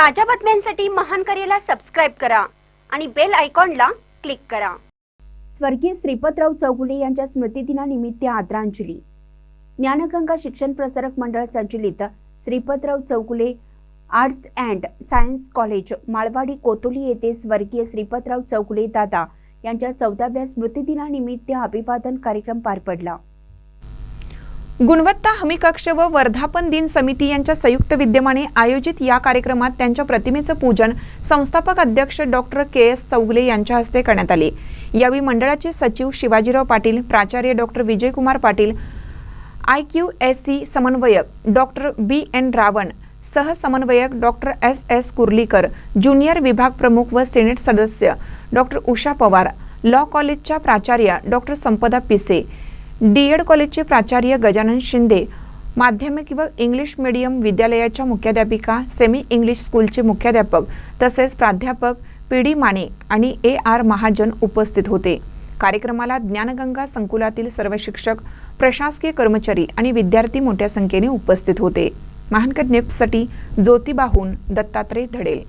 ताज्या बातम्यांसाठी महान करेला सबस्क्राईब करा आणि बेल आयकॉनला क्लिक करा. स्वर्गीय श्रीपतराव चौगुले यांच्या स्मृतिदिनानिमित्त आदरांजली. ज्ञानगंगा शिक्षण प्रसारक मंडळ संचलित Shripatrao Chougule arts and science college Malwadi Kotoli येथे स्वर्गीय श्रीपतराव चौगुले दादा यांच्या चौदाव्या स्मृतिदिनानिमित्त अभिवादन कार्यक्रम पार पडला. गुणवत्ता हमी कक्ष व वर्धापन दिन समिती यांच्या संयुक्त विद्यमाने आयोजित या कार्यक्रमात त्यांच्या प्रतिमेचं पूजन संस्थापक अध्यक्ष डॉक्टर के एस चौगले यांच्या हस्ते करण्यात आले. यावेळी मंडळाचे सचिव शिवाजीराव पाटील प्राचार्य doctor Vijaykumar Patil I Q S C समन्वयक doctor B N Ravan सहसमन्वयक doctor S S Kurlikar junior विभाग प्रमुख व सिनेट सदस्य डॉक्टर उषा पवार लॉ कॉलेजच्या प्राचार्या डॉक्टर संपदा पिसे डी एड कॉलेजचे प्राचार्य गजानन शिंदे माध्यमिक व इंग्लिश मीडियम विद्यालयाच्या मुख्याध्यापिका सेमी इंग्लिश स्कूलचे मुख्याध्यापक तसेच प्राध्यापक पी डी माने आणि ए आर महाजन उपस्थित होते. कार्यक्रमाला ज्ञानगंगा संकुलातील सर्व शिक्षक प्रशासकीय कर्मचारी आणि विद्यार्थी मोठ्या संख्येने उपस्थित होते. महानकर नेप्ससाठी ज्योतिबाहून दत्तात्रय धडेल.